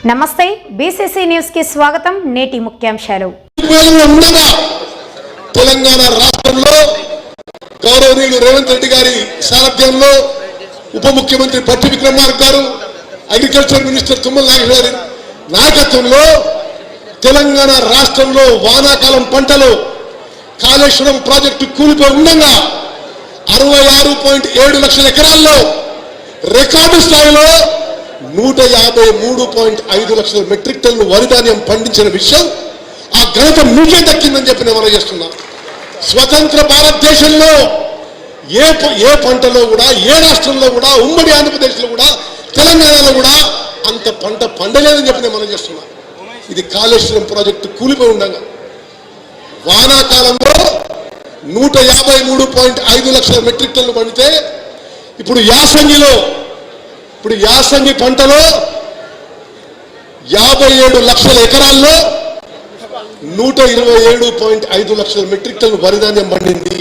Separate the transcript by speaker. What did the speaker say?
Speaker 1: నమస్తే బీసీసీ న్యూస్కి స్వాగతం నేటి ముఖ్యాంశాలు.
Speaker 2: ఉండగా తెలంగాణ రాష్ట్రంలో గౌరవనీయులు రేవంత్ రెడ్డి గారి సారథ్యంలో ఉప ముఖ్యమంత్రి పట్టి విక్రమార్క గారు అగ్రికల్చర్ మినిస్టర్ తుమ్మల నాగేశ్వర గారి నాయకత్వంలో తెలంగాణ రాష్ట్రంలో వానాకాలం పంటలు కాళేశ్వరం ప్రాజెక్టు కూలిపోయి ఉండగా అరవై ఆరు పాయింట్ ఏడు లక్షల ఎకరాల్లో రికార్డు స్థాయిలో నూట యాభై మూడు పాయింట్ ఐదు లక్షల మెట్రిక్ టన్ను వరి ధాన్యం పండించిన విషయం ఆ ఘనత మీకే దక్కిందని చెప్పి నేను మనం చేస్తున్నా. స్వతంత్ర భారతదేశంలో ఏ ప- ఏ పంటలో కూడా ఏ రాష్ట్రంలో కూడా ఉమ్మడి ఆంధ్రప్రదేశ్లో కూడా తెలంగాణలో కూడా అంత పంట పండలేదని చెప్పి నేను మనం చేస్తున్నా. ఇది కాళేశ్వరం ప్రాజెక్టు కూలిపోయి ఉండగా. వానాకాలంలో నూట యాభై మూడు పాయింట్ ఐదు లక్షల మెట్రిక్ టన్ను పండితే ఇప్పుడు యాసంగిలో ఇప్పుడు యాసంగి పంటలో యాభై ఏడు లక్షల ఎకరాల్లో నూట ఇరవై ఏడు పాయింట్ ఐదు లక్షల మెట్రిక్ టన్ను వరిధాన్యం పండింది.